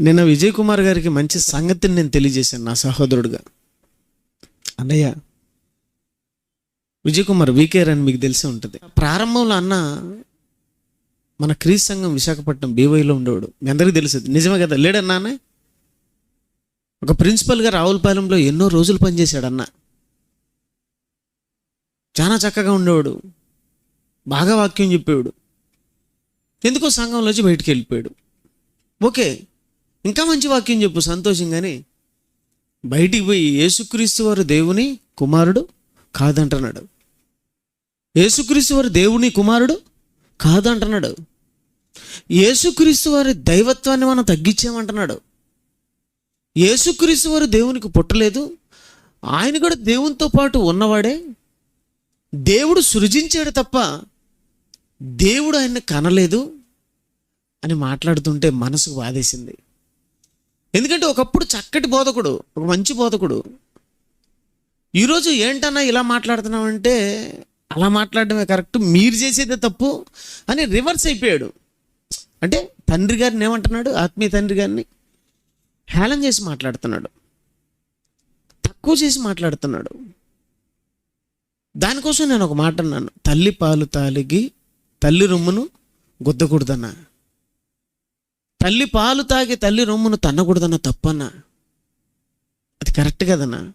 నిన్న విజయ్ కుమార్ గారికి మంచి సంగతిని నేను తెలియజేశాను నా సహోదరుడుగా. అన్నయ్య విజయ్ కుమార్ వీకేర్ అని మీకు తెలిసే ఉంటుంది. ప్రారంభంలో అన్న మన క్రీస్ సంఘం విశాఖపట్నం బీవైలో ఉండేవాడు. మీ అందరికీ తెలుసుది నిజమే కదా? లేడన్నానే ఒక ప్రిన్సిపల్గా రావులపాలెంలో ఎన్నో రోజులు పనిచేశాడు అన్న. చాలా చక్కగా ఉండేవాడు. బాగా వాక్యం చెప్పేవాడు. ఎందుకో సంఘంలోంచి బయటికి వెళ్ళిపోయాడు. ఓకే ఇంకా మంచి వాక్యం చెప్పు సంతోషంగానే. బయటికి పోయి యేసుక్రీస్తు వారు దేవుని కుమారుడు కాదంటున్నాడు. యేసుక్రీస్తు వారు దేవుని కుమారుడు కాదంటున్నాడు. యేసుక్రీస్తు వారి దైవత్వాన్ని మనం తగ్గించామంటున్నాడు. యేసుక్రీస్తు వారు దేవునికి పుట్టలేదు. ఆయన కూడా దేవునితో పాటు ఉన్నవాడే. దేవుడు సృజించాడు తప్ప దేవుడు ఆయన్ని కనలేదు అని మాట్లాడుతుంటే మనసుకు బాధేసింది ఎందుకంటే ఒకప్పుడు చక్కటి బోధకుడు ఒక మంచి బోధకుడు. ఈరోజు ఏంటన్నా ఇలా మాట్లాడుతున్నామంటే అలా మాట్లాడడమే కరెక్ట్ మీరు చేసేదే తప్పు అని రివర్స్ అయిపోయాడు. అంటే తండ్రి గారిని ఏమంటున్నాడు? ఆత్మీయ తండ్రి గారిని హేళన చేసి మాట్లాడుతున్నాడు. తక్కువ చేసి మాట్లాడుతున్నాడు. దానికోసం నేను ఒక మాట అన్నాను. తల్లి పాలు తాలిగి తల్లి రొమ్మును గుద్దకూడదన్నా. తల్లి పాలు తాగి తల్లి రొమ్మును తన్నకూడదన్న తప్పన్నా. అది కరెక్ట్ కదన్నా.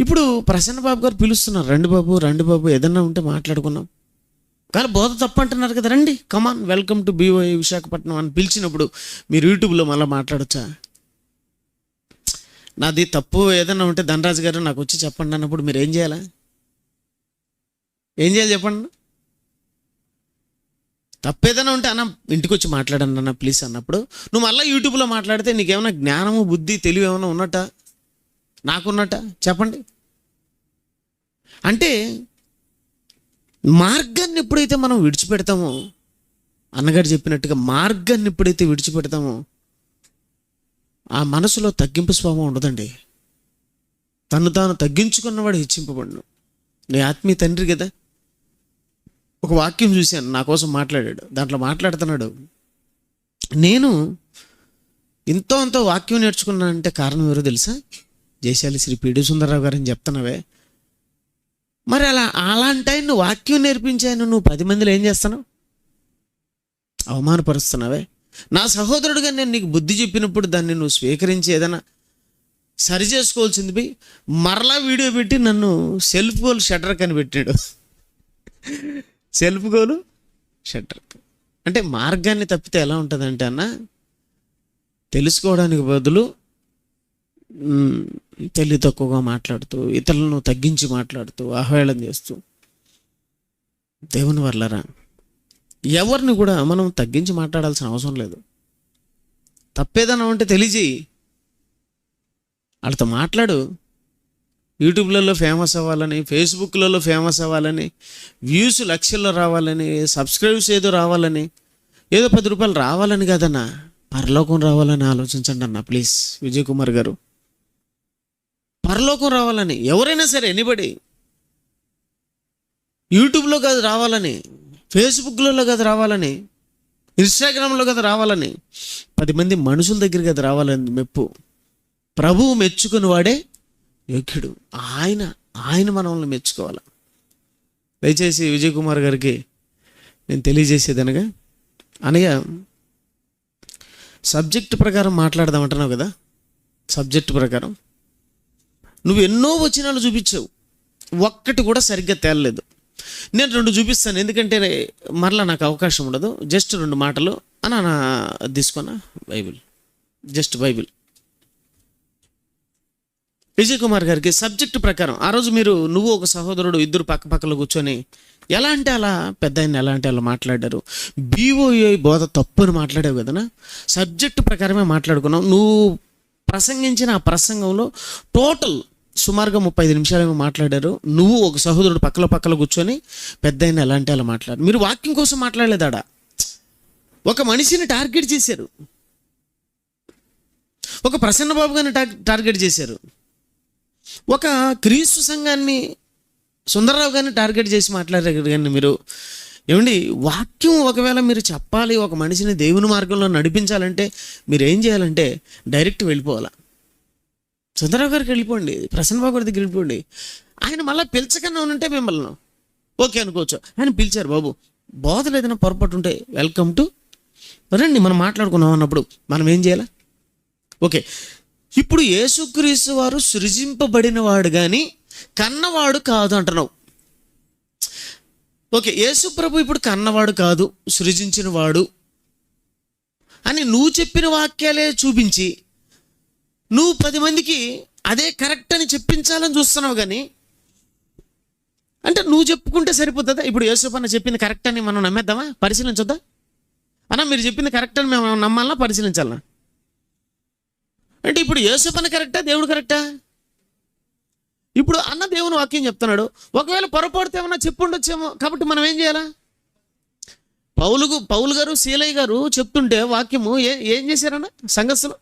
ఇప్పుడు ప్రసన్న బాబు గారు పిలుస్తున్నారు. రండి బాబు రండి బాబు ఏదన్నా ఉంటే మాట్లాడుకున్నాం కానీ బోధ తప్పు అంటున్నారు కదా రండి. Come on welcome to BOI Visakhapatnam అని పిలిచినప్పుడు మీరు యూట్యూబ్లో మళ్ళీ మాట్లాడొచ్చా? నాది తప్పు ఏదన్నా ఉంటే ధనరాజు గారు నాకు వచ్చి చెప్పండి అన్నప్పుడు మీరు ఏం చేయాలా? ఏం చేయాలి చెప్పండి? తప్పు ఏదైనా ఉంటే అన్న ఇంటికి వచ్చి మాట్లాడండి అన్న ప్లీజ్ అన్నప్పుడు నువ్వు మళ్ళీ యూట్యూబ్లో మాట్లాడితే నీకేమైనా జ్ఞానము బుద్ధి తెలివి ఏమైనా ఉన్నట్ట? నాకున్నట్ట? చెప్పండి. అంటే మార్గాన్ని ఎప్పుడైతే మనం విడిచిపెడతామో అన్నగారు చెప్పినట్టుగా మార్గాన్ని ఎప్పుడైతే విడిచిపెడతామో ఆ మనసులో తగ్గింపు స్వభావం ఉండదండి. తను తాను తగ్గించుకున్నవాడు హెచ్చింపబడును. నీ ఆత్మీయ తండ్రి కదా ఒక వాక్యం చూశాను నా కోసం మాట్లాడాడు. దాంట్లో మాట్లాడుతున్నాడు నేను ఎంతో అంతో వాక్యం నేర్చుకున్నానంటే కారణం ఎవరో తెలుసా? జయశాలి శ్రీ పిడి సుందరరావు గారు అని చెప్తున్నావే. మరి అలా అలాంటి ఆయన నువ్వు వాక్యం నేర్పించాను నువ్వు పది మందిలో ఏం చేస్తున్నావు? అవమానపరుస్తున్నావే. నా సహోదరుడుగా నేను నీకు బుద్ధి చెప్పినప్పుడు దాన్ని నువ్వు స్వీకరించి ఏదైనా సరి చేసుకోవాల్సింది పోయి మరలా వీడియో పెట్టి నన్ను సెల్ఫ్ గోల్ షటర్ కనిపెట్టాడు. Self goal? షట్టర్. అంటే మార్గాన్ని తప్పితే ఎలా ఉంటుందంటే అన్న తెలుసుకోవడానికి బదులు తెలివి తక్కువగా మాట్లాడుతూ ఇతరులను తగ్గించి మాట్లాడుతూ ఆహ్వాళం చేస్తూ దేవుని వర్లరా. ఎవరిని కూడా మనం తగ్గించి మాట్లాడాల్సిన అవసరం లేదు. తప్పేదన్నా ఉంటే తెలియజేయి. వాళ్ళతో మాట్లాడు. యూట్యూబ్లలో ఫేమస్ అవ్వాలని ఫేస్బుక్లలో ఫేమస్ అవ్వాలని వ్యూస్ లక్షల్లో రావాలని సబ్స్క్రైబ్స్ ఏదో రావాలని ఏదో పది రూపాయలు రావాలని కాదన్నా. పరలోకం రావాలని ఆలోచించండి అన్న ప్లీజ్. విజయ్ కుమార్ గారు. పరలోకం రావాలని ఎవరైనా సరే ఎనిబడి. యూట్యూబ్లో కాదు రావాలని ఫేస్బుక్లలో కాదు రావాలని ఇన్స్టాగ్రామ్లో కదా రావాలని పది మంది మనుషుల దగ్గర కదా రావాలని మెప్పు. ప్రభువు మెచ్చుకుని వాడే యోగ్యుడు. ఆయన ఆయన మనల్ని మెచ్చుకోవాలి? దయచేసి విజయ్ కుమార్ గారికి నేను తెలియజేసేది అనగా అనగా సబ్జెక్ట్ ప్రకారం మాట్లాడదామంటున్నావు కదా? సబ్జెక్ట్ ప్రకారం. నువ్వు ఎన్నో వచనాలు చూపించావు. ఒక్కటి కూడా సరిగ్గా తేలలేదు. నేను రెండు చూపిస్తాను. ఎందుకంటే మరలా నాకు అవకాశం ఉండదు. జస్ట్ రెండు మాటలు. అన్న నా తీసుకున్నా Bible. Just Bible. Vijay Kumar గారికి సబ్జెక్ట్ ప్రకారం ఆ రోజు మీరు నువ్వు ఒక సహోదరుడు ఇద్దరు పక్క పక్కలో కూర్చొని ఎలా అంటే అలా పెద్ద ఆయన ఎలా అంటే అలా మాట్లాడారు. బీఓఏ బోధ తప్పు అని మాట్లాడావు కదనా? సబ్జెక్టు ప్రకారమే మాట్లాడుకున్నావు. నువ్వు ప్రసంగించిన ఆ ప్రసంగంలో టోటల్ సుమారుగా ముప్పై ఐదు నిమిషాలేమో మాట్లాడారు. నువ్వు ఒక సహోదరుడు పక్కల పక్కల కూర్చొని పెద్ద ఆయన ఎలా అంటే అలా మాట్లాడు మీరు వాక్యం కోసం మాట్లాడలేదాడా? ఒక మనిషిని టార్గెట్ చేశారు. ఒక ప్రసన్న బాబు గారిని టార్గెట్ చేశారు. ఒక క్రీస్తు సంఘాన్ని సుందరరావు గారిని టార్గెట్ చేసి మాట్లాడారు కానీ మీరు. ఏమండి వాక్యం ఒకవేళ మీరు చెప్పాలి ఒక మనిషిని దేవుని మార్గంలో నడిపించాలంటే మీరు ఏం చేయాలంటే డైరెక్ట్ వెళ్ళిపోవాలా. సుందరరావు గారికి వెళ్ళిపోండి ప్రసన్నబాబు గారి దగ్గర వెళ్ళిపోండి. ఆయన మళ్ళీ పిలిచకన్నా ఉంటే మిమ్మల్ని. ఓకే అనుకోవచ్చు. ఆయన పిలిచారు బాబు బోధలు ఏదైనా పొరపాటు ఉంటే వెల్కమ్ టు రండి మనం మాట్లాడుకున్నాం అన్నప్పుడు మనం ఏం చేయాలి? ఓకే ఇప్పుడు యేసుక్రీస్తు వారు సృజింపబడినవాడు కానీ కన్నవాడు కాదు అంటున్నావు. ఓకే యేసు ప్రభు ఇప్పుడు కన్నవాడు కాదు సృజించిన వాడు అని నువ్వు చెప్పిన వాక్యాలే చూపించి నువ్వు పది మందికి అదే కరెక్ట్ అని చెప్పించాలని చూస్తున్నావు కానీ అంటే నువ్వు చెప్పుకుంటే సరిపోతుందా? ఇప్పుడు యేసుప్రభు అన్న చెప్పింది కరెక్ట్ అని మనం నమ్మేద్దామా? పరిశీలించొద్దా? అన్న మీరు చెప్పింది కరెక్ట్ అని మేము నమ్మాలా? పరిశీలించాలా? అంటే ఇప్పుడు యేసుపన్న కరెక్టా? దేవుడు కరెక్టా? ఇప్పుడు అన్న దేవుని వాక్యం చెప్తున్నాడు. ఒకవేళ పొరపాడితే ఏమన్నా చెప్పుండొచ్చేమో కాబట్టి మనం ఏం చేయాలా? పౌలుగు పౌలు గారు శీలయ్య గారు చెప్తుంటే వాక్యము ఏ ఏం చేశారన్న? సంఘస్సులు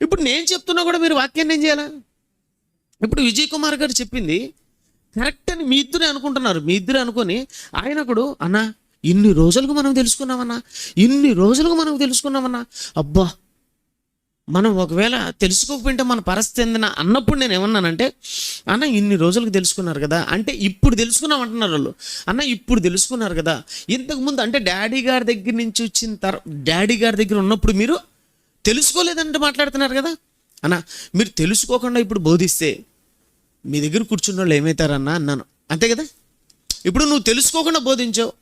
ఇప్పుడు నేను చెప్తున్నా కూడా మీరు వాక్యాన్ని ఏం చేయాలా? ఇప్పుడు విజయ్ కుమార్ గారు చెప్పింది కరెక్ట్ అని మీ ఇద్దరే అనుకుంటున్నారు. మీ ఇద్దరే అనుకొని ఆయన ఒకడు అన్నా ఇన్ని రోజులకు మనం తెలుసుకున్నామన్నా ఇన్ని రోజులకు మనం తెలుసుకున్నామన్నా అబ్బా మనం ఒకవేళ తెలుసుకోకపోయింటే మన పరిస్థితి ఏందన్న అన్నప్పుడు నేను ఏమన్నానంటే అన్న ఇన్ని రోజులకు తెలుసుకున్నారు కదా. అంటే ఇప్పుడు తెలుసుకున్నాం అంటున్నారు వాళ్ళు. అన్న ఇప్పుడు తెలుసుకున్నారు కదా. ఇంతకుముందు అంటే డాడీ గారి దగ్గర నుంచి వచ్చిన తర్ డాడీ గారి దగ్గర ఉన్నప్పుడు మీరు తెలుసుకోలేదంటే మాట్లాడుతున్నారు కదా. అన్న మీరు తెలుసుకోకుండా ఇప్పుడు బోధిస్తే మీ దగ్గర కూర్చున్న వాళ్ళు ఏమవుతారన్నా? అన్నాను. అంతే కదా? ఇప్పుడు నువ్వు తెలుసుకోకుండా బోధించావు.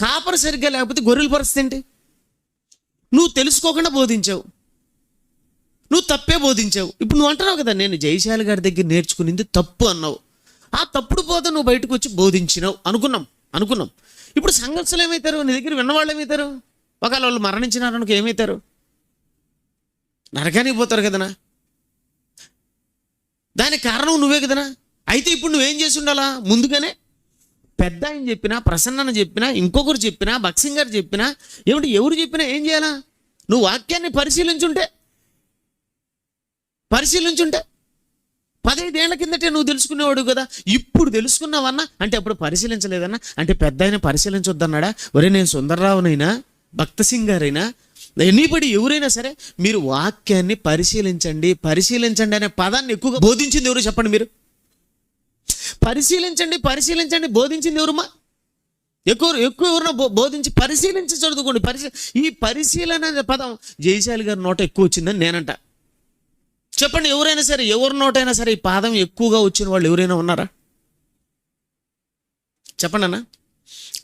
కాపర సరిగ్గా లేకపోతే గొర్రెల పరిస్థితి ఏంటి? నువ్వు తెలుసుకోకుండా బోధించావు. నువ్వు తప్పే బోధించావు. ఇప్పుడు నువ్వు అంటున్నావు కదా నేను జయశాలి గారి దగ్గర నేర్చుకునింది తప్పు అన్నావు. ఆ తప్పుడు బోధ నువ్వు బయటకు వచ్చి బోధించినావు. అనుకున్నాం అనుకున్నాం. ఇప్పుడు సంఘర్షలు ఏమవుతారు? నీ దగ్గర విన్నవాళ్ళు ఏమవుతారు? ఒకవేళ వాళ్ళు మరణించినారనుకో ఏమవుతారు? నరకానికి పోతారు కదనా? దానికి కారణం నువ్వే కదనా? అయితే ఇప్పుడు నువ్వేం చేసి ఉండాలా? ముందుగానే పెద్ద ఆయన చెప్పినా ప్రసన్నన చెప్పినా ఇంకొకరు చెప్పినా బక్సింగ్ గారు చెప్పినా ఏమిటి ఎవరు చెప్పినా ఏం చేయాలా? నువ్వు వాక్యాన్ని పరిశీలించుంటే పరిశీలించుంటే పదహైదేళ్ళ కిందటే నువ్వు తెలుసుకునేవాడు కదా. ఇప్పుడు తెలుసుకున్నావన్నా అంటే అప్పుడు పరిశీలించలేదన్నా అంటే పెద్ద ఆయన పరిశీలించొద్దన్నాడా? ఒరే నేను సుందర్రావునైనా భక్త సింగ్ గారైనా ఎనీబడి ఎవరైనా సరే మీరు వాక్యాన్ని పరిశీలించండి పరిశీలించండి అనే పదాన్ని ఎక్కువగా బోధించింది ఎవరు చెప్పండి మీరు? పరిశీలించండి పరిశీలించండి బోధించింది ఎవరుమా ఎక్కువ ఎక్కువ ఎవరినో బో బోధించి పరిశీలించి చదువుకోండి. పరిశీ ఈ పరిశీలన పదం జయశాలి గారి నోట ఎక్కువ వచ్చిందని నేనంట. చెప్పండి ఎవరైనా సరే ఎవరి నోటైనా సరే ఈ పాదం ఎక్కువగా వచ్చిన వాళ్ళు ఎవరైనా ఉన్నారా? చెప్పండి అన్న.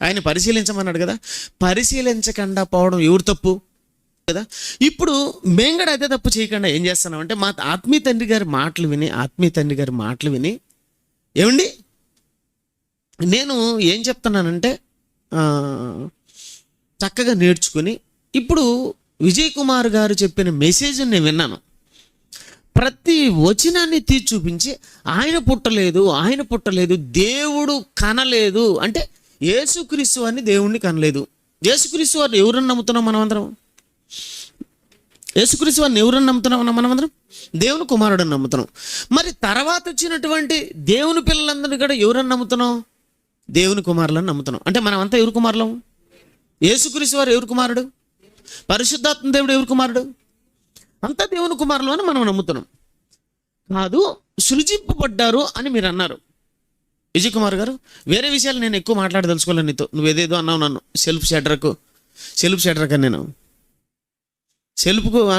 ఆయన పరిశీలించమన్నాడు కదా. పరిశీలించకుండా పోవడం ఎవరు తప్పు? కదా. ఇప్పుడు మేము కూడా అదే తప్పు చేయకుండా ఏం చేస్తున్నాం అంటే మా ఆత్మీయ తండ్రి గారి మాటలు విని ఆత్మీయ తండ్రి గారి మాటలు విని ఏమండి? నేను ఏం చెప్తున్నానంటే చక్కగా నేర్చుకుని ఇప్పుడు విజయ్ కుమార్ గారు చెప్పిన మెసేజ్ నేను విన్నాను. ప్రతి వచనాన్ని తీర్చి చూపించి ఆయన పుట్టలేదు ఆయన పుట్టలేదు దేవుడు కనలేదు. అంటే యేసుక్రీస్తు అని దేవుణ్ణి కనలేదు. యేసుక్రీస్తు వారిని ఎవరని నమ్ముతున్నాం మనమందరం? యేసుక్రీస్తు వారిని ఎవరని నమ్ముతున్నాం మనమందరం దేవుని కుమారుడని నమ్ముతున్నాం. మరి తర్వాత వచ్చినటువంటి దేవుని పిల్లలందరినీ కూడా ఎవరని నమ్ముతున్నాం? దేవుని కుమారులని నమ్ముతున్నాం. అంటే మనమంతా ఎవరు కుమారులం? యేసుక్రీస్తు వారు ఎవరు కుమారుడు? పరిశుద్ధాత్మ దేవుడు ఎవరు కుమారుడు? అంతా దేవుని కుమారులు అని మనం నమ్ముతున్నాం. కాదు సృజింపబడ్డారు అని మీరు అన్నారు. విజయ్ కుమార్ గారు వేరే విషయాలు నేను ఎక్కువ మాట్లాడదలుచుకోలేను నీతో. నువ్వు ఏదేదో అన్నావు నన్ను. సెల్ఫ్ షటర్కు సెల్ఫ్ షటర్క్ అని నేను. సెల్ఫ్కు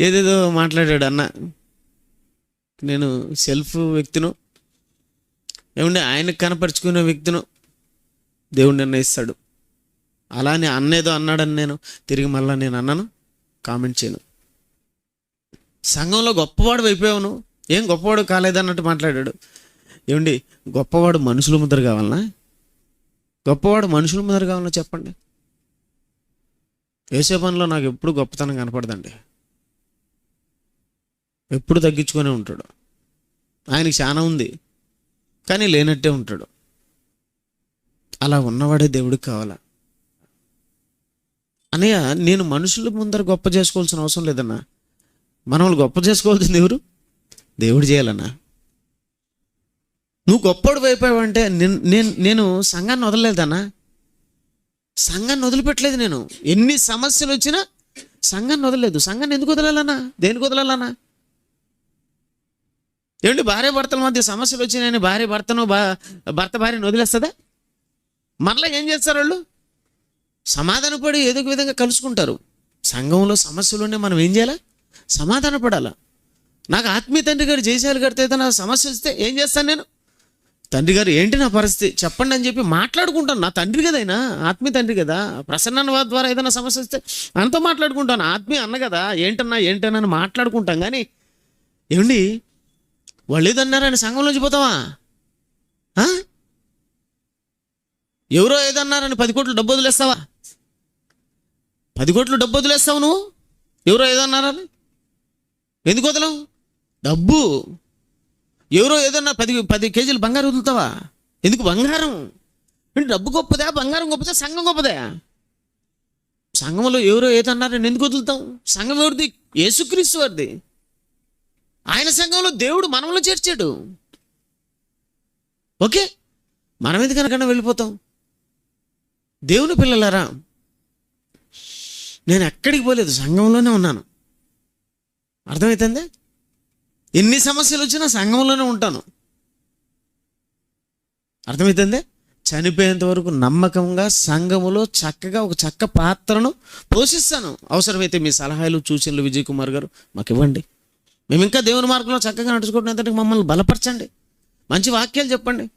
ఏదేదో మాట్లాడాడు అన్న. నేను సెల్ఫ్ వ్యక్తిను ఏమంటే ఆయనకు కనపరుచుకునే వ్యక్తిను దేవుడు నిర్ణయిస్తాడు. అలానే అన్నేదో అన్నాడని నేను తిరిగి మళ్ళీ నేను అన్నాను. కామెంట్ చేయను. సంఘంలో గొప్పవాడు అయిపోయావు నువ్వు. ఏం గొప్పవాడు కాలేదన్నట్టు మాట్లాడాడు. ఏమండి గొప్పవాడు మనుషుల ముద్ర కావాలనా? గొప్పవాడు మనుషుల ముద్ర కావాలన్నా చెప్పండి. వేసే పనిలో నాకు ఎప్పుడు గొప్పతనం కనపడదండి. ఎప్పుడు తగ్గించుకొని ఉంటాడు. ఆయనకి చాలా ఉంది కానీ లేనట్టే ఉంటాడు. అలా ఉన్నవాడే దేవుడికి కావాలా? అనయ్య నేను మనుషుల ముందర గొప్ప చేసుకోవాల్సిన అవసరం లేదన్నా. మనల్ని వాళ్ళు గొప్ప చేసుకోవాల్సింది ఎవరు? దేవుడు చేయాలన్నా. నువ్వు గొప్పడు అయిపోయావంటే నేను నేను సంఘాన్ని వదలలేదన్నా. సంఘాన్ని వదిలిపెట్టలేదు నేను. ఎన్ని సమస్యలు వచ్చినా సంఘాన్ని వదలలేదు. సంఘాన్ని ఎందుకు వదలాలన్నా? దేనికి వదలాలన్నా? ఏమండి భార్య భర్తల మధ్య సమస్యలు వచ్చినాయని భార్య భర్తను భర్త భార్యను వదిలేస్తుందా? మరలా ఏం చేస్తారు వాళ్ళు? సమాధానపడి ఏదో విధంగా కలుసుకుంటారు. సంఘంలో సమస్యలు ఉంటే మనం ఏం చేయాలా? సమాధాన పడాలా? నాకు ఆత్మీయ తండ్రి గారు జయశాలి గారితో ఏదైనా సమస్య వస్తే ఏం చేస్తాను నేను? తండ్రి గారు ఏంటి నా పరిస్థితి? చెప్పండి అని చెప్పి మాట్లాడుకుంటాను. నా తండ్రి కదా ఆయన ఆత్మీయ తండ్రి కదా. ప్రసన్న ద్వారా ఏదైనా సమస్య వస్తే ఆయనతో మాట్లాడుకుంటాను. ఆత్మీయ అన్న కదా ఏంటన్నా ఏంటన్నా అని మాట్లాడుకుంటాం. కానీ ఏమండి వాళ్ళు ఏదన్నారని సంఘంలోంచి పోతావా? ఆ? ఎవరో ఏదన్నారని పది కోట్లు డబ్బు వదిలేస్తావా? పది కోట్లు డబ్బు వదిలేస్తావు నువ్వు? ఎవరో ఏదన్నారని ఎందుకు వదలవు? డబ్బు. ఎవరో ఏదన్నా పది పది కేజీలు బంగారం వదులుతావా? ఎందుకు బంగారం? అంటే డబ్బు గొప్పదా? బంగారం గొప్పదా? సంఘం గొప్పదా? సంఘంలో ఎవరో ఏదన్నారని ఎందుకు వదులుతాం సంఘం ఎవరిది? యేసుక్రీస్తు వారిది. ఆయన సంఘంలో దేవుడు మనలో చేర్చాడు. ఓకే? మనం ఎందుకనకన్నా వెళ్ళిపోతాం? దేవుని పిల్లలారా నేను ఎక్కడికి పోలేదు సంఘంలోనే ఉన్నాను. అర్థమవుతుందే ఎన్ని సమస్యలు వచ్చినా సంఘంలోనే ఉంటాను. అర్థమవుతుందే చనిపోయేంత వరకు నమ్మకంగా సంఘములో చక్కగా ఒక చక్క పాత్రను పోషిస్తాను. అవసరమైతే మీ సలహాలు సూచనలు విజయ్ కుమార్ గారు మాకు ఇవ్వండి. మేము ఇంకా దేవుని మార్గంలో చక్కగా నడుచుకుంటున్నంతటికి మమ్మల్ని బలపరచండి. మంచి వాక్యాలు చెప్పండి.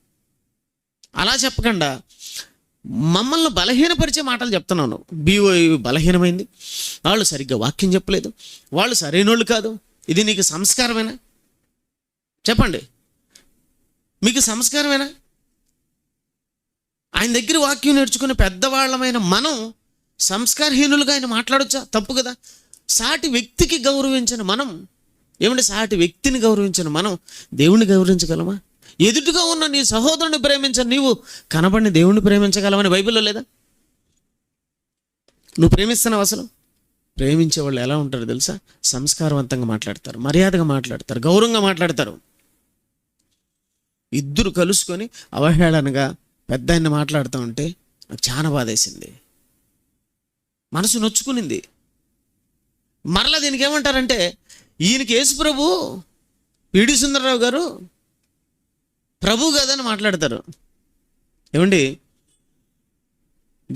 అలా చెప్పకుండా మమ్మల్ని బలహీనపరిచే మాటలు చెప్తున్నాను బీఓ బలహీనమైంది. వాళ్ళు సరిగ్గా వాక్యం చెప్పలేదు. వాళ్ళు సరైనోళ్ళు కాదు. ఇది నీకు సంస్కారమేనా? చెప్పండి. మీకు సంస్కారమేనా? ఆయన దగ్గర వాక్యం నేర్చుకునే పెద్దవాళ్ళమైన మనం సంస్కారహీనులుగా ఆయన మాట్లాడొచ్చా? తప్పు కదా. సాటి వ్యక్తికి గౌరవించిన మనం. ఏమంటే సాటి వ్యక్తిని గౌరవించిన మనం దేవుణ్ణి గౌరవించగలమా? ఎదుటిగా ఉన్న నీ సహోదరుని ప్రేమించని నీవు కనబడిన దేవుణ్ణి ప్రేమించగలమని బైబిల్లో లేదా? నువ్వు ప్రేమిస్తున్నావు అసలు? ప్రేమించే వాళ్ళు ఎలా ఉంటారు తెలుసా? సంస్కారవంతంగా మాట్లాడతారు మర్యాదగా మాట్లాడతారు గౌరవంగా మాట్లాడతారు. ఇద్దరు కలుసుకొని అవహేళనగా పెద్ద ఆయన మాట్లాడుతూ ఉంటే నాకు చాలా బాధేసింది. మనసు నొచ్చుకునింది. మరలా దీనికి ఏమంటారంటే ఈయనకి యేసు ప్రభు పిడి సుందరరావు గారు ప్రభు కదని మాట్లాడతారు. ఏమండి?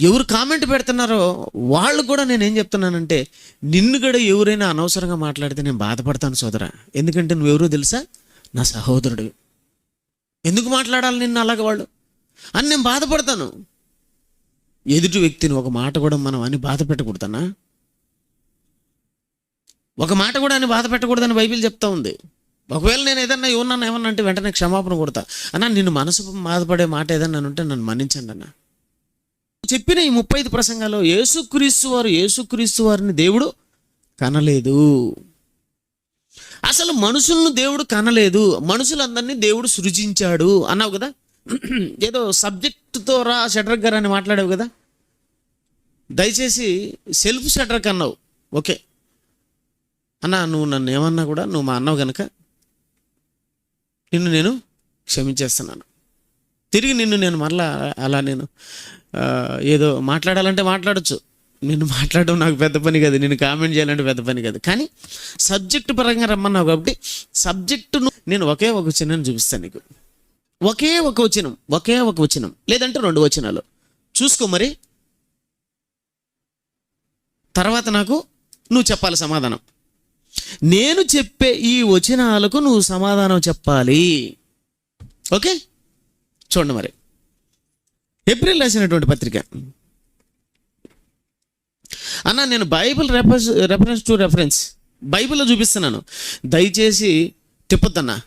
ఎవరు కామెంట్ పెడుతున్నారో వాళ్ళు కూడా నేను ఏం చెప్తున్నానంటే నిన్ను కూడా ఎవరైనా అనవసరంగా మాట్లాడితే నేను బాధపడతాను సోదరా. ఎందుకంటే నువ్వెవరో తెలుసా? నా సహోదరుడు. ఎందుకు మాట్లాడాలి నిన్ను అలాగ వాళ్ళు? అని నేను బాధపడతాను. ఎదుటి వ్యక్తిని ఒక మాట కూడా మనం అని బాధ పెట్టకూడదనా? ఒక మాట కూడా అని బాధ పెట్టకూడదని బైబిల్ చెప్తా ఉంది. ఒకవేళ నేను ఏదన్నా ఏమన్నా ఏమన్నా అంటే వెంటనే క్షమాపణ కొడతా. అన్న నిన్ను మనసు బాధపడే మాట ఏదన్నా ఉంటే నన్ను మన్నించండి అన్న. చెప్పిన ఈ ముప్పై ఐదు ప్రసంగాల్లో యేసుక్రీస్తు వారు యేసుక్రీస్తు వారిని దేవుడు కనలేదు. అసలు మనుషులను దేవుడు కనలేదు. మనుషులందరినీ దేవుడు సృజించాడు. అన్నావు కదా? ఏదో సబ్జెక్టుతో రా షటర్ గారు అని మాట్లాడావు కదా? దయచేసి సెల్ఫ్ షటర్ అన్నావు. ఓకే. అన్న నువ్వు నన్ను ఏమన్నా కూడా నువ్వు మా అన్నావు కనుక నిన్ను నేను క్షమించేస్తున్నాను. తిరిగి నిన్ను నేను మరలా అలా నేను ఏదో మాట్లాడాలంటే మాట్లాడచ్చు. నిన్ను మాట్లాడడం నాకు పెద్ద పని కాదు నేను కామెంట్ చేయాలంటే పెద్ద పని కాదు. కానీ సబ్జెక్టు పరంగా రమ్మన్నావు కాబట్టి సబ్జెక్టును నేను ఒకే ఒక వచనం చూపిస్తాను నీకు. ఒకే ఒక వచనం ఒకే ఒక వచనం లేదంటే రెండు వచనాలు. చూసుకో మరి. తర్వాత నాకు నువ్వు చెప్పాలి సమాధానం. నేను చెప్పే ఈ వచనాలకు నువ్వు సమాధానం చెప్పాలి. ఓకే? చూడండి మరి. ఏప్రిల్ రాసినటువంటి పత్రిక. అన్న నేను Bible reference reference to reference బైబిల్లో చూపిస్తున్నాను. దయచేసి తిప్పొద్దన్నా.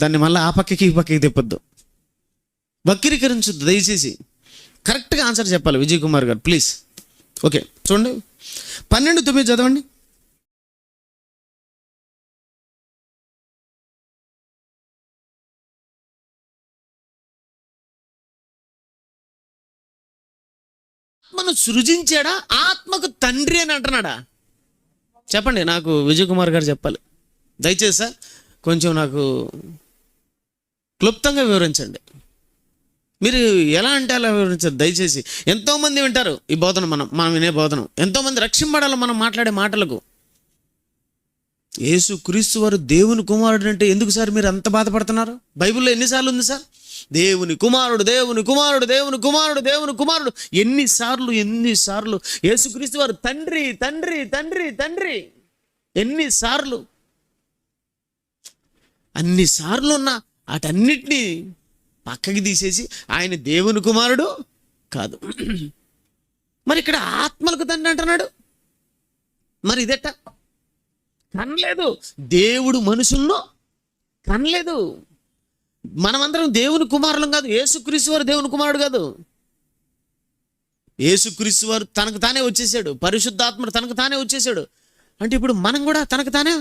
దాన్ని మళ్ళీ ఆ పక్కకి ఈ పక్కకి తిప్పొద్దు. వక్రీకరించొద్దు దయచేసి. కరెక్ట్గా ఆన్సర్ చెప్పాలి విజయ్ కుమార్ గారు ప్లీజ్ ఓకే చూడండి. పన్నెండు తొమ్మిది చదవండి. ఆత్మను సృజించాడా? ఆత్మకు తండ్రి అని అంటున్నాడా? చెప్పండి నాకు విజయ్ కుమార్ గారు చెప్పాలి. దయచేసి సార్ కొంచెం నాకు క్లుప్తంగా వివరించండి. మీరు ఎలా అంటే అలా వివరించారు? దయచేసి. ఎంతోమంది వింటారు ఈ బోధన మనం మనం వినే బోధనం. ఎంతోమంది రక్షింపడాలి మనం మాట్లాడే మాటలకు. యేసు క్రీస్తు వారు దేవుని కుమారుడు అంటే ఎందుకు సార్ మీరు అంత బాధపడుతున్నారు? బైబిల్లో ఎన్నిసార్లు ఉంది సార్? దేవుని కుమారుడు దేవుని కుమారుడు దేవుని కుమారుడు దేవుని కుమారుడు. ఎన్నిసార్లు ఎన్నిసార్లు యేసుక్రీస్తు వారు తండ్రి తండ్రి తండ్రి తండ్రి. ఎన్నిసార్లు? అన్నిసార్లు ఉన్న వాటన్నిటినీ పక్కకి తీసేసి ఆయన దేవుని కుమారుడు కాదు. మరి ఇక్కడ ఆత్మలకు తండ్రి అంటున్నాడు. మరి ఇదెట్ట? కనలేదు. దేవుడు మనుషుల్లో కనలేదు. మనమందరం దేవుని కుమారులం కాదు. యేసుక్రీస్తు వారు దేవుని కుమారుడు కాదు. యేసుక్రీస్తు వారు తనకు తానే వచ్చేసాడు. పరిశుద్ధాత్ముడు తనకు తానే వచ్చేసాడు. అంటే ఇప్పుడు మనం కూడా తనకు తానే?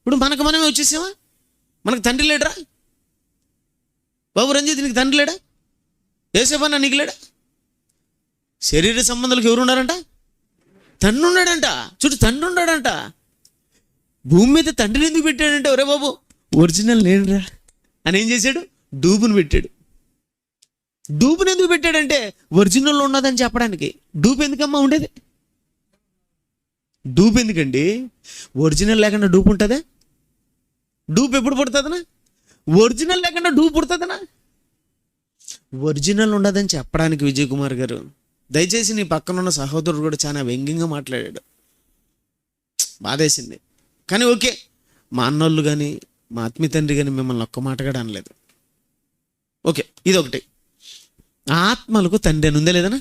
ఇప్పుడు మనకు మనమే వచ్చేసామా? మనకు తండ్రి లేడరా బాబు రంజిత్ నీకు తండ్రి లేడా? ఏసేపన్నా నీకు లేడా? శరీర సంబంధాలకు ఎవరు ఉన్నారంట తండ్రి ఉన్నాడంట చుట్టూ తండ్రి ఉన్నాడంట భూమి మీద తండ్రిని ఎందుకు పెట్టాడంటే? ఒరే బాబు ఒరిజినల్ లేడురా అని ఏం చేశాడు? డూబును పెట్టాడు. డూబుని ఎందుకు పెట్టాడంటే ఒరిజినల్ ఉన్నదని చెప్పడానికి. డూబు ఎందుకమ్మా ఉండేది? డూబు ఎందుకండి? ఒరిజినల్ లేకుండా డూప్ ఉంటుందా? డూప్ ఎప్పుడు పుడుతుందనా ఒరిజినల్ లేకుండా డూప్ పుడుతుందనా ఒరిజినల్ ఉండదని చెప్పడానికి విజయ్ కుమార్ గారు. దయచేసి నీ పక్కన ఉన్న సహోదరుడు కూడా చాలా వ్యంగ్యంగా మాట్లాడాడు. బాధేసింది. కానీ ఓకే మా అన్నోళ్ళు కానీ మా ఆత్మీయ తండ్రి కానీ మిమ్మల్ని ఒక్క మాట కూడా అనలేదు. ఓకే ఇది ఒకటి ఆత్మలకు తండ్రి అని ఉందే లేదనా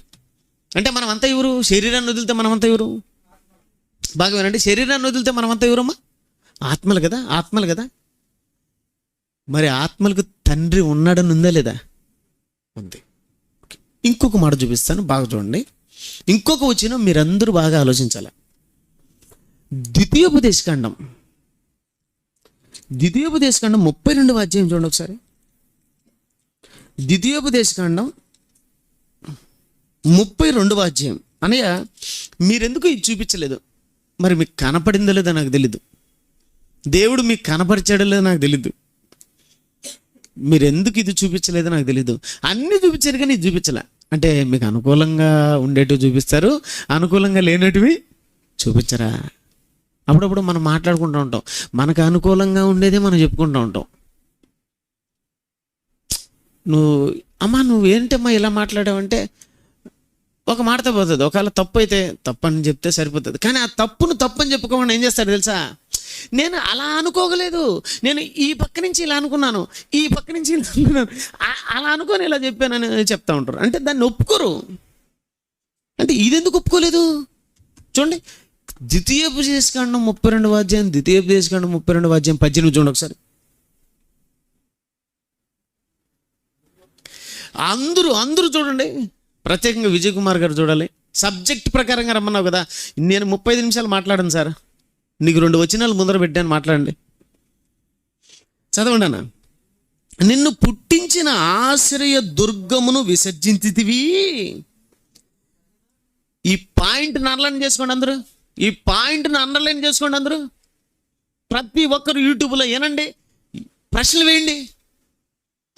అంటే మనమంతా ఎవరు? శరీరాన్ని వదిలితే మనమంతా ఎవరు? బాగా వినండి శరీరాన్ని వదిలితే మనమంతా ఎవరమ్మా? ఆత్మలు కదా ఆత్మలు కదా. మరి ఆత్మలకు తండ్రి ఉన్నాడని ఉందా లేదా? ఉంది. ఇంకొక మాట చూపిస్తాను బాగా చూడండి. ఇంకొక వచ్చిన మీరందరూ బాగా ఆలోచించాలి. ద్వితీయోపదేశకాండం ద్వితీయోపదేశకాండం ముప్పై రెండవ అధ్యాయం చూడండి ఒకసారి. ద్వితీయోపదేశకాండం ముప్పై రెండవ అధ్యాయం. అనయ్య మీరెందుకు ఇది చూపించలేదు? మరి మీకు కనపడిందో లేదో నాకు తెలీదు. దేవుడు మీకు కనపరిచాడో లేదో నాకు తెలీదు. మీరెందుకు ఇది చూపించలేదో నాకు తెలీదు. అన్నీ చూపించారు కానీ ఇది చూపించలే. అంటే మీకు అనుకూలంగా ఉండేటివి చూపిస్తారు అనుకూలంగా లేనటివి చూపించరా? అప్పుడప్పుడు మనం మాట్లాడుకుంటూ ఉంటాం. మనకు అనుకూలంగా ఉండేదే మనం చెప్పుకుంటూ ఉంటాం. నువ్వు అమ్మా నువ్వేంటమ్మా ఇలా మాట్లాడావంటే ఒక మాటతో పోతుంది. ఒకవేళ తప్పు అయితే తప్పు అని చెప్తే సరిపోతుంది. కానీ ఆ తప్పును తప్పు అని చెప్పుకోమని ఏం చేస్తాడు తెలుసా? నేను అలా అనుకోగలేదు. నేను ఈ పక్క నుంచి ఇలా అనుకున్నాను. ఈ పక్క నుంచి ఇలా అనుకున్నాను. అలా అనుకొని ఇలా చెప్పానని చెప్తా ఉంటారు. అంటే దాన్ని ఒప్పుకోరు. అంటే ఇదెందుకు ఒప్పుకోలేదు? చూడండి. ద్వితీయోపదేశకాండం ముప్పై రెండవ అధ్యాయం ద్వితీయోపదేశకాండం ముప్పై రెండు వాద్యం పద్దెనిమిది చూడండి ఒకసారి. అందరూ అందరూ చూడండి. ప్రత్యేకంగా విజయ్ కుమార్ గారు చూడాలి. సబ్జెక్ట్ ప్రకారంగా రమ్మన్నావు కదా. నేను ముప్పై నిమిషాలు మాట్లాడాను సార్. నీకు రెండు వచనాలు ముందర పెట్టాను మాట్లాడండి. చదవండి అన్న. నిన్ను పుట్టించిన ఆశ్రయ దుర్గమును విసర్జించితివి. ఈ పాయింట్ అండర్లైన్ చేసుకోండి అందరూ. ఈ పాయింట్ని అండర్లైన్ చేసుకోండి అందరూ. ప్రతి ఒక్కరు యూట్యూబ్లో వినండి ప్రశ్నలు వేయండి.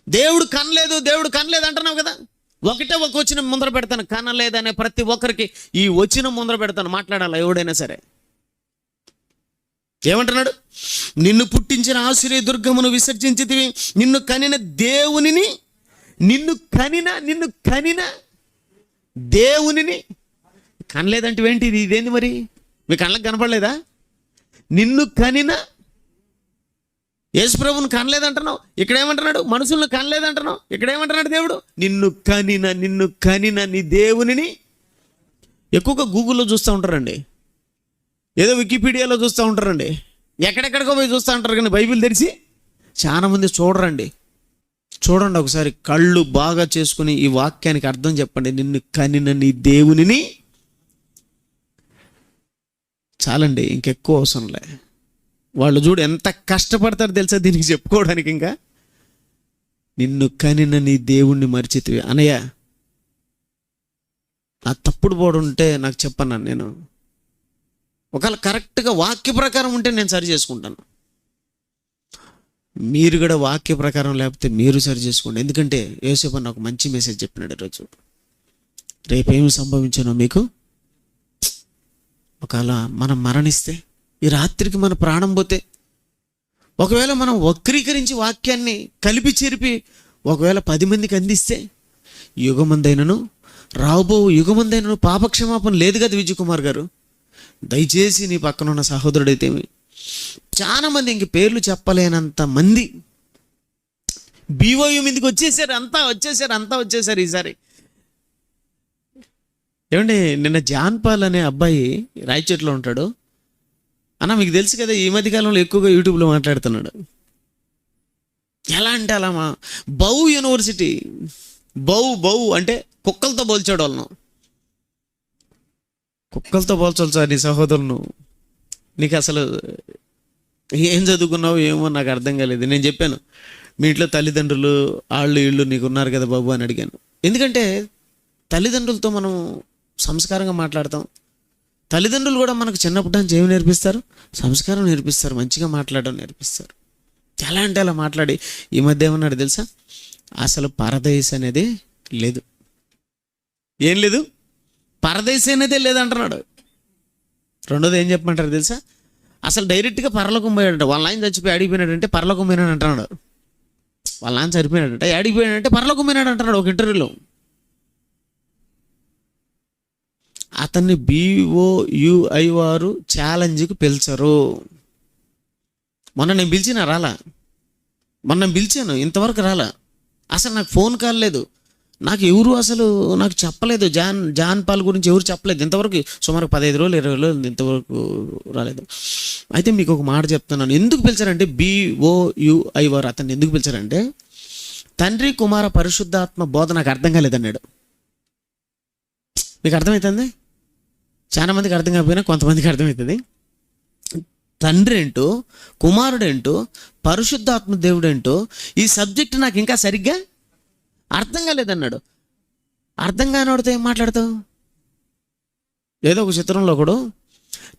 దేవుడు కనలేదు దేవుడు కనలేదు అంటున్నావు కదా? ఒకటే ఒక వచ్చిన ముందర పెడతాను. కనలేదనే ప్రతి ఒక్కరికి ఈ వచ్చిన ముందర పెడతాను. మాట్లాడాలి ఎవడైనా సరే? ఏమంటున్నాడు? నిన్ను పుట్టించిన ఆశ్రయ దుర్గమును విసర్జించితివి. నిన్ను కనిన దేవునిని నిన్ను కనిన నిన్ను కనిన దేవునిని. కనలేదంటే ఏంటి ఇది ఇదేంది మరి? మీ కళ్ళకి కనపడలేదా? నిన్ను కనిన యేసుప్రభుని కనలేదంటున్నావు. ఇక్కడ ఏమంటున్నాడు మనుషులను కనలేదంటున్నావు. ఇక్కడ ఏమంటున్నాడు దేవుడు? నిన్ను కనిన నిన్ను కనిన నీ దేవునిని ఎక్కువగా గూగుల్లో చూస్తూ ఉంటారండి. ఏదో వికీపీడియాలో చూస్తూ ఉంటారండి. ఎక్కడెక్కడికో పోయి చూస్తూ ఉంటారు కానీ బైబిల్ తెరిచి చాలామంది చూడరండి. చూడండి ఒకసారి కళ్ళు బాగా చేసుకుని ఈ వాక్యానికి అర్థం చెప్పండి. నిన్ను కనిన నీ దేవునిని చాలండి ఇంకెక్కువ అవసరంలే. వాళ్ళు చూడు ఎంత కష్టపడతారు తెలుసా దీనికి చెప్పుకోవడానికి ఇంకా? నిన్ను కనిన నీ దేవుణ్ణి మరిచితివి. అనయ్య ఆ తప్పుడు పోడు ఉంటే నాకు చెప్పన్నా నేను. ఒకవేళ కరెక్ట్గా వాక్య ప్రకారం ఉంటే నేను సరి చేసుకుంటాను. మీరు కూడా వాక్య ప్రకారం లేకపోతే మీరు సరి చేసుకోండి. ఎందుకంటే యేసేపు అన్న ఒక మంచి మెసేజ్ చెప్పినాడు ఈరోజు. రేపేమి సంభవించానో మీకు? ఒకవేళ మనం మరణిస్తే ఈ రాత్రికి మన ప్రాణం పోతే ఒకవేళ మనం వక్రీకరించి వాక్యాన్ని కలిపి చెరిపి ఒకవేళ పది మందికి అందిస్తే యుగమందైనను రాబో యుగమందైనను పాపక్షమాపణ లేదు కదా విజయ్ కుమార్ గారు. దయచేసి నీ పక్కన ఉన్న సహోదరుడైతేమి చాలామంది ఇంక పేర్లు చెప్పలేనంత మంది బీఓయు మీదకి వచ్చేసారు అంతా వచ్చేసారు అంతా వచ్చేసారు ఈసారి. ఏమండి నిన్న జాన్పాల్ అనే అబ్బాయి రాయచోట్లో ఉంటాడు. అన్న మీకు తెలుసు కదా ఈ మధ్య కాలంలో ఎక్కువగా యూట్యూబ్లో మాట్లాడుతున్నాడు. ఎలా అంటే అలా మా బౌ యూనివర్సిటీ బౌ బౌ అంటే కుక్కలతో పోల్చాడు వాళ్ళను. కుక్కలతో పోల్చాలి సార్ నీ సహోదరును నీకు అసలు ఏం చదువుకున్నావు ఏమో నాకు అర్థం కాలేదు. నేను చెప్పాను మీ ఇంట్లో తల్లిదండ్రులు వాళ్ళు వీళ్ళు నీకు ఉన్నారు కదా బాబు అని అడిగాను. ఎందుకంటే తల్లిదండ్రులతో మనం సంస్కారంగా మాట్లాడతాం. తల్లిదండ్రులు కూడా మనకు చిన్నప్పటి నుంచి ఏమి నేర్పిస్తారు? సంస్కారం నేర్పిస్తారు. మంచిగా మాట్లాడడం నేర్పిస్తారు. ఎలా అంటే అలా మాట్లాడి ఈ మధ్య ఏమన్నాడు తెలుసా? అసలు పరదేశ్ అనేది లేదు. ఏం లేదు? పరదేశ్ అనేది లేదంటున్నాడు రెండోది ఏం చెప్పమంటారు తెలుసా? అసలు డైరెక్ట్గా పరలోకం పోయాడంట. వాళ్ళ ఆయన చచ్చిపోయి అడిగిపోయినాడంటే పరలోకం పోయినాడు అంటున్నాడు వాళ్ళ నాన్న చనిపోయినాడంటే. అడిగిపోయాడంటే పరలోకం పోయినాడు అంటున్నాడు ఒక ఇంటర్వ్యూలో. అతన్ని బీఓయుఐ వారు ఛాలెంజ్కి పిలిచరు. మొన్న నేను పిలిచిన రాలా? మొన్న నేను పిలిచాను ఇంతవరకు రాలా? అసలు నాకు ఫోన్ కాల్ లేదు. నాకు ఎవరు అసలు నాకు చెప్పలేదు. జాన్ జాన్ పాల్ గురించి ఎవరు చెప్పలేదు. ఇంతవరకు సుమారు పదహైదు రోజులు ఇరవై రోజులు ఇంతవరకు రాలేదు. అయితే మీకు ఒక మాట చెప్తున్నాను. ఎందుకు పిలిచారంటే బిఓయుఐ వారు అతన్ని ఎందుకు పిలిచారంటే తండ్రి కుమార పరిశుద్ధాత్మ బోధ నాకు అర్థం కాలేదన్నాడు. మీకు అర్థమవుతుంది చాలా మందికి అర్థం కాకపోయినా కొంతమందికి అర్థమవుతుంది. తండ్రి ఏంటో కుమారుడేంటో పరిశుద్ధాత్మ దేవుడేంటో ఈ సబ్జెక్ట్ నాకు ఇంకా సరిగ్గా అర్థం కాలేదన్నాడు. అర్థం కానివాడితో ఏం మాట్లాడతావు? ఏదో ఒక చిత్రంలో ఒకడు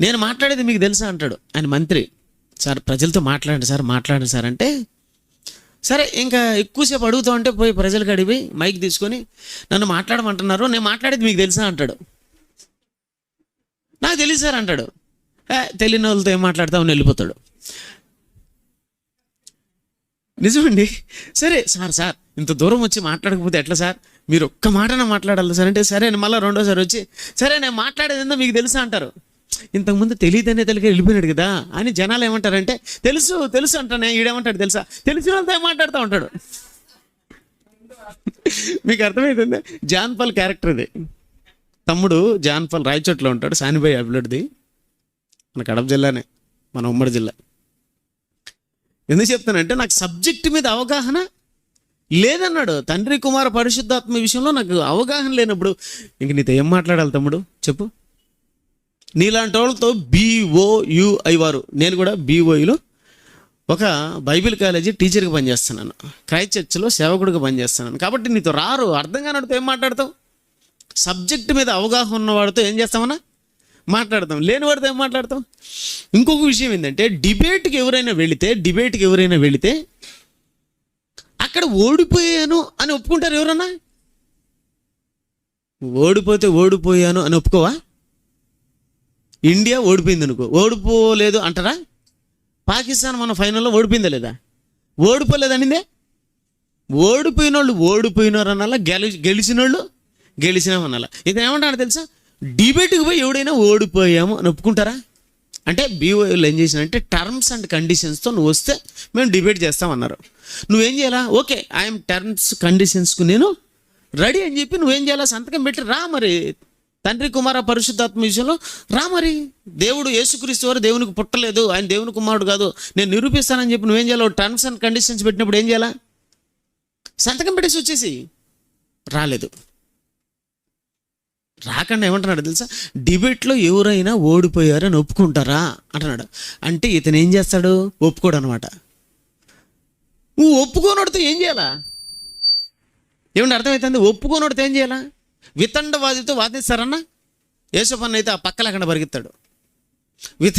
నేను మాట్లాడేది మీకు తెలుసా అంటాడు ఆయన మంత్రి. సార్ ప్రజలతో మాట్లాడండి సార్ మాట్లాడండి సార్ అంటే సరే ఇంకా ఎక్కువసేపు అడుగుతా ఉంటే పోయి ప్రజలకు అడిగి మైక్ తీసుకొని నన్ను మాట్లాడమంటున్నారు నేను మాట్లాడేది మీకు తెలుసా అంటాడు. నాకు తెలియదు సార్ అంటాడు. "ఏ, తెలియని వాళ్ళతో ఏం మాట్లాడతామని వెళ్ళిపోతాడు. నిజమండి? సరే సార్ సార్ ఇంత దూరం వచ్చి మాట్లాడకపోతే ఎట్లా సార్? మీరు ఒక్క మాటన మాట్లాడాలి సార్. అంటే సరే అని మళ్ళీ రెండోసారి వచ్చి సరే నేను మాట్లాడేది ఏందో మీకు తెలుసా అంటారు. ఇంతకుముందు తెలియదనే తెలియక వెళ్ళిపోయినాడు కదా అని జనాలు ఏమంటారంటే తెలుసు తెలుసు అంటానే ఈడేమంటాడు తెలుసా? తెలిసిన వాళ్ళతో మాట్లాడుతూ ఉంటాడు? మీకు అర్థమవుతుంది జాన్పాల్ క్యారెక్టర్ ఇది. తమ్ముడు జాన్పాల్ రాయచోట్లో ఉంటాడు సానిబాయి అభిలడ్ది మన కడప జిల్లానే మన ఉమ్మడి జిల్లా. ఎందుకు చెప్తానంటే నాకు సబ్జెక్ట్ మీద అవగాహన లేదన్నాడు. తండ్రి కుమార పరిశుద్ధాత్మ విషయంలో నాకు అవగాహన లేనప్పుడు ఇంక నీతో ఏం మాట్లాడాలి తమ్ముడు? చెప్పు. నీలాంటి వాళ్ళతో బీఓయుఐ వారు. నేను కూడా బీఓయులో ఒక బైబిల్ కాలేజీ టీచర్గా పనిచేస్తున్నాను. క్రైస్ట్ చర్చ్లో సేవకుడిగా పనిచేస్తున్నాను. కాబట్టి నీతో రారు అర్థం కానివాడితో ఏం మాట్లాడతావు? సబ్జెక్ట్ మీద అవగాహన ఉన్నవాడితో ఏం చేస్తామన్నా? మాట్లాడతాం. లేనివాడితో ఏం మాట్లాడతాం? ఇంకొక విషయం ఏంటంటే డిబేట్కి ఎవరైనా వెళితే డిబేట్కి ఎవరైనా వెళితే అక్కడ ఓడిపోయాను అని ఒప్పుకుంటారు ఎవరన్నా? ఓడిపోతే ఓడిపోయాను అని ఒప్పుకోవా? ఇండియా ఓడిపోయింది అనుకో ఓడిపోలేదు అంటారా? పాకిస్తాన్ మన ఫైనల్లో ఓడిపోయిందా లేదా? ఓడిపోలేదనిందే ఓడిపోయిన వాళ్ళు ఓడిపోయినారు అనాలా గెలి గెలిచిన వాళ్ళు గెలిచినాం అనాలా ఇది ఏమంటాడు తెలుసా? డిబేట్కి పోయి ఎవడైనా ఓడిపోయాము అని ఒప్పుకుంటారా? అంటే బీఓఏలు ఏం చేసినంటే టర్మ్స్ అండ్ కండిషన్స్తో నువ్వు వస్తే మేము డిబేట్ చేస్తామన్నారు నువ్వేం చేయాలా? ఓకే ఐఎమ్ టర్మ్స్ కండిషన్స్కు నేను రెడీ అని చెప్పి నువ్వేం చేయాలా? సంతకం పెట్టి రా మరి. తండ్రి కుమార పరిశుద్ధాత్మ విషయంలో రా మరి. దేవుడు యేసుక్రీస్తు వారు దేవునికి పుట్టలేదు. ఆయన దేవుని కుమారుడు కాదు. నేను నిరూపిస్తానని చెప్పి నువ్వేం చేయాలి? టర్మ్స్ అండ్ కండిషన్స్ పెట్టినప్పుడు ఏం చేయాలా? సంతకం పెట్టేసి వచ్చేసి రాలేదు. రాకుండా ఏమంటున్నాడు తెలుసా? డిబేట్లో ఎవరైనా ఓడిపోయారని ఒప్పుకుంటారా? అంటున్నాడు. అంటే ఇతను ఏం చేస్తాడు? ఒప్పుకోడు అనమాట నువ్వు ఒప్పుకోనడితే ఏం చేయాలా? ఏమంటే అర్థమవుతుంది ఒప్పుకోనడితే ఏం చేయాలా? వితండవాదితో వాదిస్తారన్నా? యేసపన్న అయితే ఆ పక్క లేకుండా పరిగెత్తాడు. విత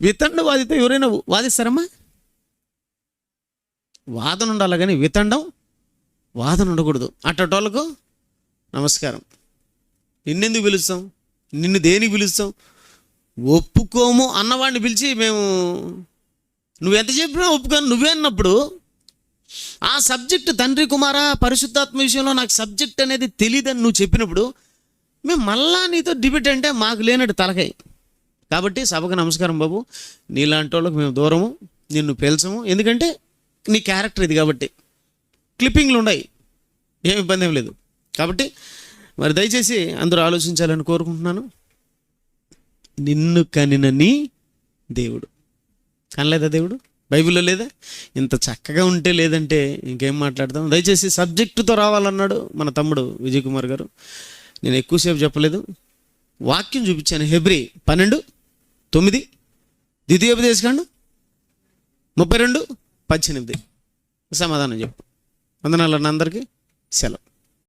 వితండవాదితో ఎవరైనా వాదిస్తారమ్మా? వాదన ఉండాలి కానీ వితండం వాదన ఉండకూడదు. అట్టటోళ్ళకు నమస్కారం. నిన్నెందుకు పిలుస్తాం? నిన్ను దేనికి పిలుస్తాం? ఒప్పుకోము అన్నవాడిని పిలిచి మేము నువ్వు ఎంత చెప్పినా ఒప్పుకోను. నువ్వే అన్నప్పుడు ఆ సబ్జెక్ట్ తండ్రి కుమార పరిశుద్ధాత్మ విషయంలో నాకు సబ్జెక్ట్ అనేది తెలియదని నువ్వు చెప్పినప్పుడు మేము మళ్ళా నీతో డిబేట్ అంటే మాకు లేనట్టు తలకాయ. కాబట్టి సభకు నమస్కారం బాబు. నీలాంటి వాళ్ళకి మేము దూరము నిన్ను పేల్చము. ఎందుకంటే నీ క్యారెక్టర్ ఇది కాబట్టి. క్లిప్పింగ్లు ఉన్నాయి ఏమి ఇబ్బంది ఏం లేదు. కాబట్టి మరి దయచేసి అందరూ ఆలోచించాలని కోరుకుంటున్నాను. నిన్ను కనిన నీ దేవుడు. కనలేదా దేవుడు? బైబిల్లో లేదా? ఇంత చక్కగా ఉంటే లేదంటే ఇంకేం మాట్లాడతాం దయచేసి సబ్జెక్టుతో రావాలన్నాడు మన తమ్ముడు విజయ్ కుమార్ గారు. నేను ఎక్కువసేపు చెప్పలేదు. వాక్యం చూపించాను. హెబ్రి పన్నెండు తొమ్మిది ద్వితీయోపదేశకాండం ముప్పై రెండు పద్దెనిమిది. సమాధానం చెప్పు. వందనాలన్న అందరికీ. సెలవు.